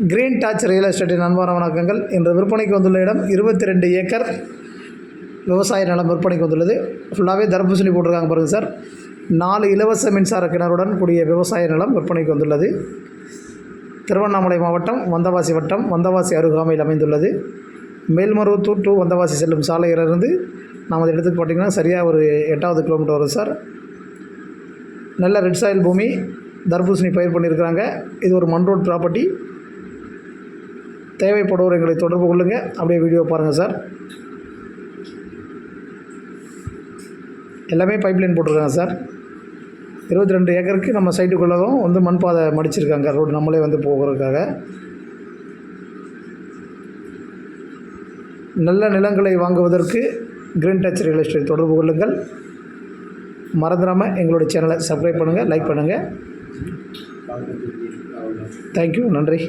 Green touch real எஸ்டேட்டின் அன்பான வணக்கங்கள். இன்று விற்பனைக்கு வந்துள்ள இடம் இருபத்தி ரெண்டு ஏக்கர். விவசாய நிலம் விற்பனைக்கு வந்துள்ளது. ஃபுல்லாகவே தர்பூசணி போட்டிருக்காங்க பாருங்கள் சார். நாலு இலவச மின்சார கிணறுடன் கூடிய விவசாய நிலம் விற்பனைக்கு வந்துள்ளது. திருவண்ணாமலை மாவட்டம் வந்தவாசி வட்டம் வந்தவாசி அருகாமையில் அமைந்துள்ளது. மேல்மருவத்தூர் டு வந்தவாசி செல்லும் சாலையிலிருந்து நாம் அந்த இடத்துக்கு பார்த்தீங்கன்னா சரியாக ஒரு எட்டாவது கிலோமீட்டர் வரும் சார். நல்ல ரெட் சாயில் பூமி தர்பூசணி பயிர் பண்ணியிருக்கிறாங்க. இது ஒரு மண் ரோட் ப்ராப்பர்ட்டி தேவைப்படுவோர் எங்களை தொடர்பு கொள்ளுங்கள் அப்படியே வீடியோ பாருங்கள் சார். எல்லாமே பைப்லைன் போட்டிருக்காங்க சார். இருபத்தி ரெண்டு ஏக்கருக்கு நம்ம சைட்டுக்குள்ளதும் வந்து மண் பாதை மடிச்சிருக்காங்க ரோடு நம்மளே வந்து போகிறதுக்காக. நல்ல நிலங்களை வாங்குவதற்கு கிரீன் டச் ரியல் எஸ்டேட் தொடர்பு கொள்ளுங்கள். மறந்துடாமல் எங்களுடைய சேனலை சப்ஸ்கிரைப் பண்ணுங்கள் லைக் பண்ணுங்கள் தேங்க்யூ நன்றி.